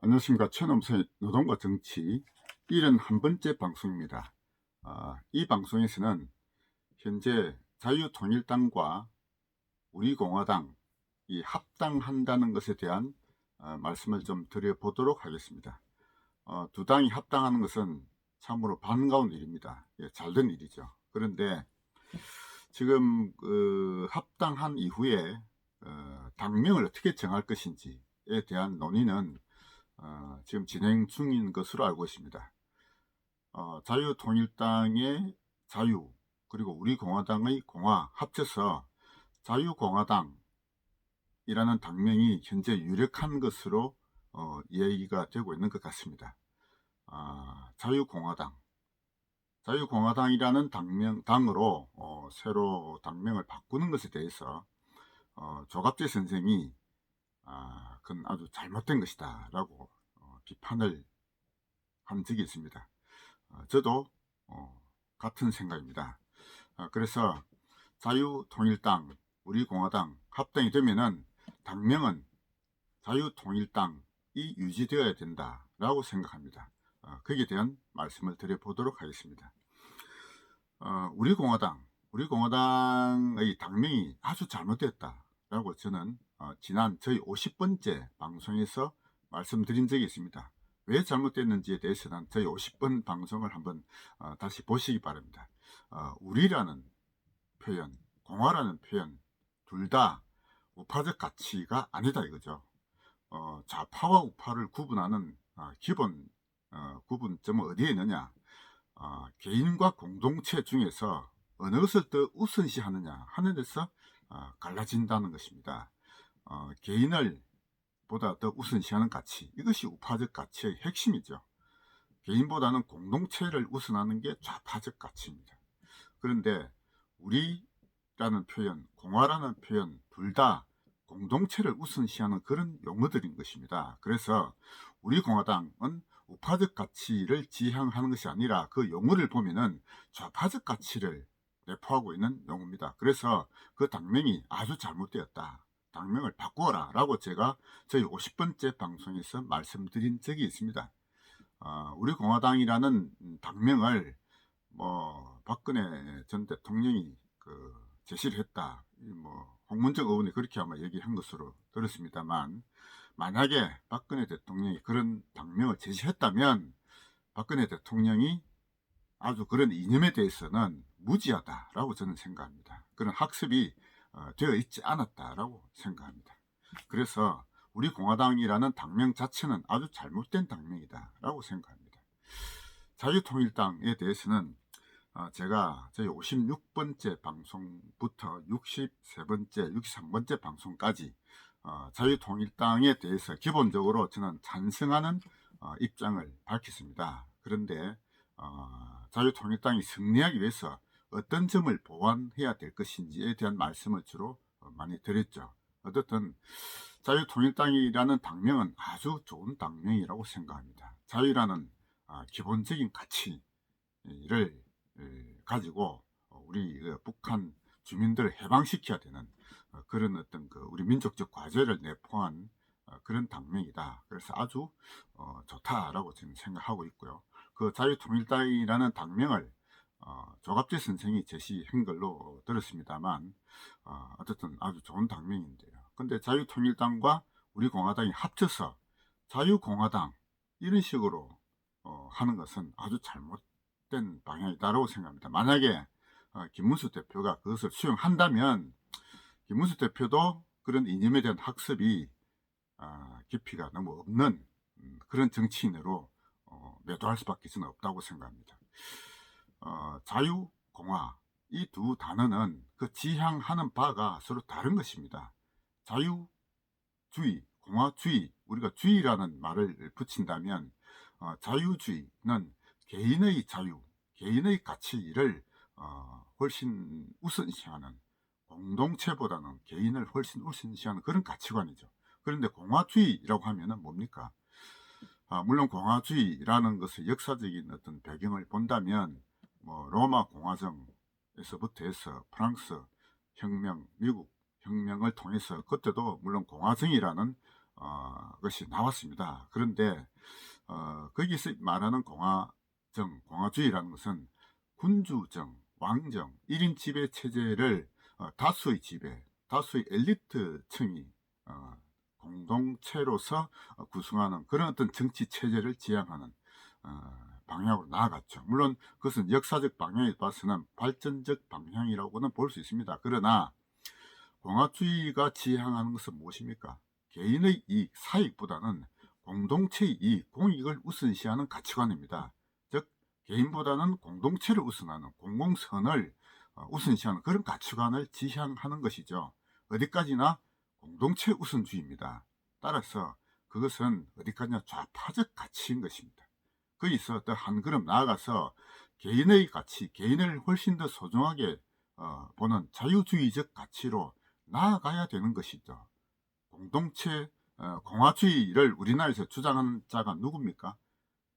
안녕하십니까. 최nom수의 노동과 정치 71번째 방송입니다. 아, 이 방송에서는 현재 자유통일당과 우리공화당 이 합당한다는 것에 대한 어, 말씀을 좀 드려보도록 하겠습니다. 어, 두 당이 합당하는 것은 참으로 반가운 일입니다. 예, 잘된 일이죠. 그런데 지금 그 합당한 이후에 어, 당명을 어떻게 정할 것인지에 대한 논의는 어, 지금 진행 중인 것으로 알고 있습니다. 어, 자유통일당의 자유 그리고 우리 공화당의 공화 합쳐서 자유공화당이라는 당명이 현재 유력한 것으로 어, 얘기가 되고 있는 것 같습니다. 아, 자유공화당 자유공화당이라는 당명 당으로 어, 새로 당명을 바꾸는 것에 대해서 어, 조갑재 선생이 아, 그건 아주 잘못된 것이다 라고 어, 비판을 한 적이 있습니다. 어, 저도 어, 같은 생각입니다. 어, 그래서 자유통일당, 우리공화당 합당이 되면은 당명은 자유통일당이 유지되어야 된다라고 생각합니다. 어, 거기에 대한 말씀을 드려보도록 하겠습니다. 어, 우리공화당, 우리공화당의 당명이 아주 잘못됐다라고 저는 어, 지난 저희 50번째 방송에서 말씀드린 적이 있습니다. 왜 잘못됐는지에 대해서는 저희 50번 방송을 한번 어, 다시 보시기 바랍니다. 어, 우리라는 표현, 공화라는 표현 둘 다 우파적 가치가 아니다 이거죠. 어, 좌파와 우파를 구분하는 어, 기본 어, 구분점은 어디에 있느냐? 어, 개인과 공동체 중에서 어느 것을 더 우선시하느냐 하는 데서 어, 갈라진다는 것입니다. 어, 개인을 보다 더 우선시하는 가치 이것이 우파적 가치의 핵심이죠. 개인보다는 공동체를 우선하는 게 좌파적 가치입니다. 그런데 우리라는 표현, 공화라는 표현 둘 다 공동체를 우선시하는 그런 용어들인 것입니다. 그래서 우리 공화당은 우파적 가치를 지향하는 것이 아니라 그 용어를 보면은 좌파적 가치를 내포하고 있는 용어입니다. 그래서 그 당명이 아주 잘못되었다. 당명을 바꾸어라 라고 제가 저희 50번째 방송에서 말씀드린 적이 있습니다. 어, 우리 공화당이라는 당명을 뭐 박근혜 전 대통령이 그 제시를 했다. 뭐 홍문정 의원이 그렇게 아마 얘기한 것으로 들었습니다만 만약에 박근혜 대통령이 그런 당명을 제시했다면 박근혜 대통령이 아주 그런 이념에 대해서는 무지하다라고 저는 생각합니다. 그런 학습이 어, 되어 있지 않았다라고 생각합니다. 그래서 우리 공화당이라는 당명 자체는 아주 잘못된 당명이다라고 생각합니다. 자유통일당에 대해서는 어, 제가 저희 56번째 방송부터 63번째, 63번째 방송까지 어, 자유통일당에 대해서 기본적으로 저는 찬성하는 어, 입장을 밝혔습니다. 그런데 어, 자유통일당이 승리하기 위해서 어떤 점을 보완해야 될 것인지에 대한 말씀을 주로 어, 많이 드렸죠. 어떻든 자유통일당이라는 당명은 아주 좋은 당명이라고 생각합니다. 자유라는 어, 기본적인 가치를 가지고 우리 그 북한 주민들을 해방시켜야 되는 어, 그런 어떤 그 우리 민족적 과제를 내포한 그런 당명이다. 그래서 아주 좋다라고 저는 생각하고 있고요. 그 자유통일당이라는 당명을 어, 조갑재 선생이 제시한 걸로 들었습니다만 어, 어쨌든 아주 좋은 당명인데요. 근데 자유통일당과 우리 공화당이 합쳐서 자유공화당 이런 식으로 어, 하는 것은 아주 잘못된 방향이다라고 생각합니다. 만약에 어, 김문수 대표가 그것을 수용한다면 김문수 대표도 그런 이념에 대한 학습이 어, 깊이가 너무 없는 음, 그런 정치인으로 어, 매도할 수밖에 는 없다고 생각합니다. 어, 자유, 공화 이 두 단어는 그 지향하는 바가 서로 다른 것입니다. 자유주의, 공화주의, 우리가 주의라는 말을 붙인다면 어, 자유주의는 개인의 자유, 개인의 가치를 어, 훨씬 우선시하는 공동체보다는 개인을 훨씬 우선시하는 그런 가치관이죠. 그런데 공화주의라고 하면은 뭡니까? 아, 물론 공화주의라는 것의 역사적인 어떤 배경을 본다면 뭐 로마 공화정에서부터 해서 프랑스 혁명, 미국 혁명을 통해서 그때도 물론 공화정이라는 어, 것이 나왔습니다. 그런데 어, 거기서 말하는 공화정, 공화주의라는 것은 군주정, 왕정, 1인 지배 체제를 어, 다수의 지배, 다수의 엘리트층이 어, 공동체로서 어, 구성하는 그런 어떤 정치 체제를 지향하는 어, 방향으로 나아갔죠. 물론 그것은 역사적 방향에 봐서는 발전적 방향이라고는 볼 수 있습니다. 그러나 공화주의가 지향하는 것은 무엇입니까? 개인의 이익, 사익보다는 공동체의 이익, 공익을 우선시하는 가치관입니다. 즉 개인보다는 공동체를 우선하는 공공선을 어, 우선시하는 그런 가치관을 지향하는 것이죠. 어디까지나 공동체 우선주의입니다. 따라서 그것은 어디까지나 좌파적 가치인 것입니다. 거기서 더한 걸음 나아가서 개인의 가치, 개인을 훨씬 더 소중하게 어, 보는 자유주의적 가치로 나아가야 되는 것이죠. 공동체 어, 공화주의를 우리나라에서 주장하는 자가 누굽니까?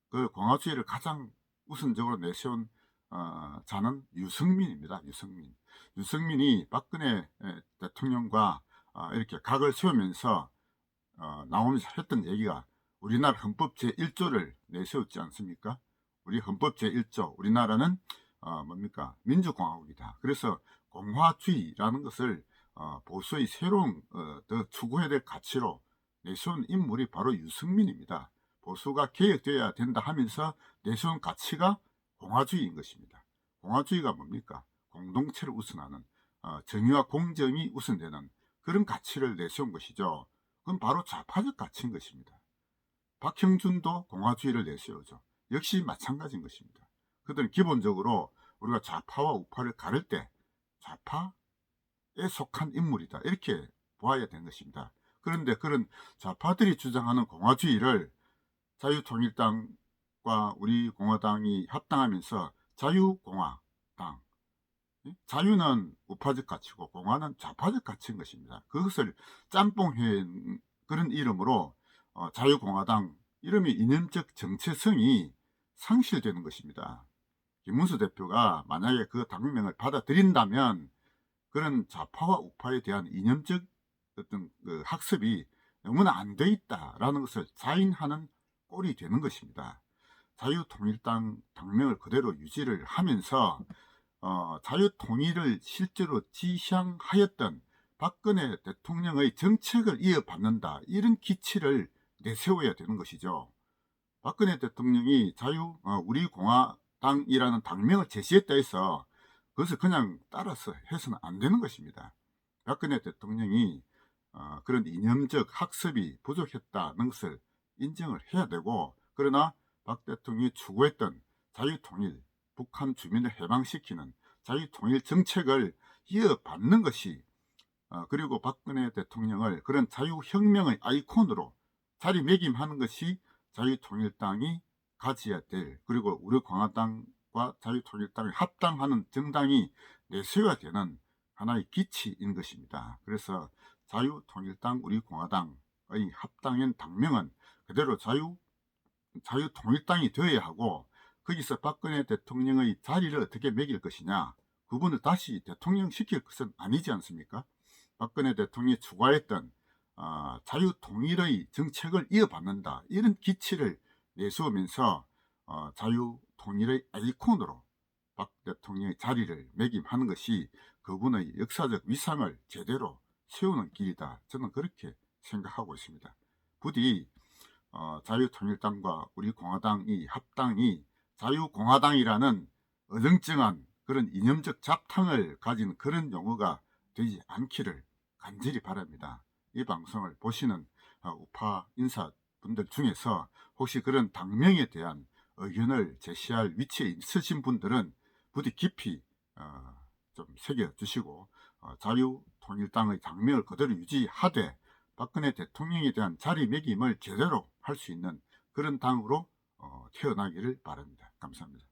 그 공화주의를 가장 우선적으로 내세운 어, 자는 유승민입니다. 유승민. 유승민이 박근혜 에, 대통령과 어, 이렇게 각을 세우면서 어, 나오면서 했던 얘기가 우리나라 헌법 제1조를 내세웠지 않습니까? 우리 헌법 제1조 우리나라는 어, 뭡니까 민주공화국이다. 그래서 공화주의라는 것을 어, 보수의 새로운 어, 더 추구해야 될 가치로 내세운 인물이 바로 유승민입니다. 보수가 개혁되어야 된다 하면서 내세운 가치가 공화주의인 것입니다. 공화주의가 뭡니까? 공동체를 우선하는 어, 정의와 공정이 우선되는 그런 가치를 내세운 것이죠. 그건 바로 좌파적 가치인 것입니다. 박형준도 공화주의를 내세우죠. 역시 마찬가지인 것입니다. 그들은 기본적으로 우리가 좌파와 우파를 가를 때 좌파에 속한 인물이다. 이렇게 보아야 되는 것입니다. 그런데 그런 좌파들이 주장하는 공화주의를 자유통일당과 우리 공화당이 합당하면서 자유공화당 자유는 우파적 가치고 공화는 좌파적 가치인 것입니다. 그것을 짬뽕해 그런 이름으로 어, 자유공화당 이름이 이념적 정체성이 상실되는 것입니다. 김문수 대표가 만약에 그 당명을 받아들인다면 그런 좌파와 우파에 대한 이념적 어떤 그 학습이 너무나 안 돼 있다라는 것을 자인하는 꼴이 되는 것입니다. 자유통일당 당명을 그대로 유지를 하면서 어, 자유통일을 실제로 지향하였던 박근혜 대통령의 정책을 이어받는다 이런 기치를 내세워야 되는 것이죠. 박근혜 대통령이 자유 어, 우리 공화당이라는 당명을 제시했다 해서 그것을 그냥 따라서 해서는 안 되는 것입니다. 박근혜 대통령이 어, 그런 이념적 학습이 부족했다는 것을 인정을 해야 되고 그러나 박 대통령이 추구했던 자유통일, 북한 주민을 해방시키는 자유통일 정책을 이어받는 것이 어, 그리고 박근혜 대통령을 그런 자유혁명의 아이콘으로 자리매김하는 것이 자유통일당이 가져야 될 그리고 우리 공화당과 자유통일당을 합당하는 정당이 내세워야 되는 하나의 기치인 것입니다. 그래서 자유통일당 우리 공화당의 합당인 당명은 그대로 자유 자유통일당이 되어야 하고 거기서 박근혜 대통령의 자리를 어떻게 매길 것이냐 그분을 다시 대통령 시킬 것은 아니지 않습니까? 박근혜 대통령이 추구했던 어, 자유통일의 정책을 이어받는다. 이런 기치를 내세우면서 어, 자유통일의 아이콘으로 박 대통령의 자리를 매김하는 것이 그분의 역사적 위상을 제대로 세우는 길이다. 저는 그렇게 생각하고 있습니다. 부디 어, 자유통일당과 우리 공화당 이 합당이 자유공화당이라는 어정쩡한 그런 이념적 잡탕을 가진 그런 용어가 되지 않기를 간절히 바랍니다. 이 방송을 보시는 어, 우파 인사분들 중에서 혹시 그런 당명에 대한 의견을 제시할 위치에 있으신 분들은 부디 깊이 어, 좀 새겨주시고 어, 자유통일당의 당명을 그대로 유지하되 박근혜 대통령에 대한 자리매김을 제대로 할 수 있는 그런 당으로 어, 태어나기를 바랍니다. 감사합니다.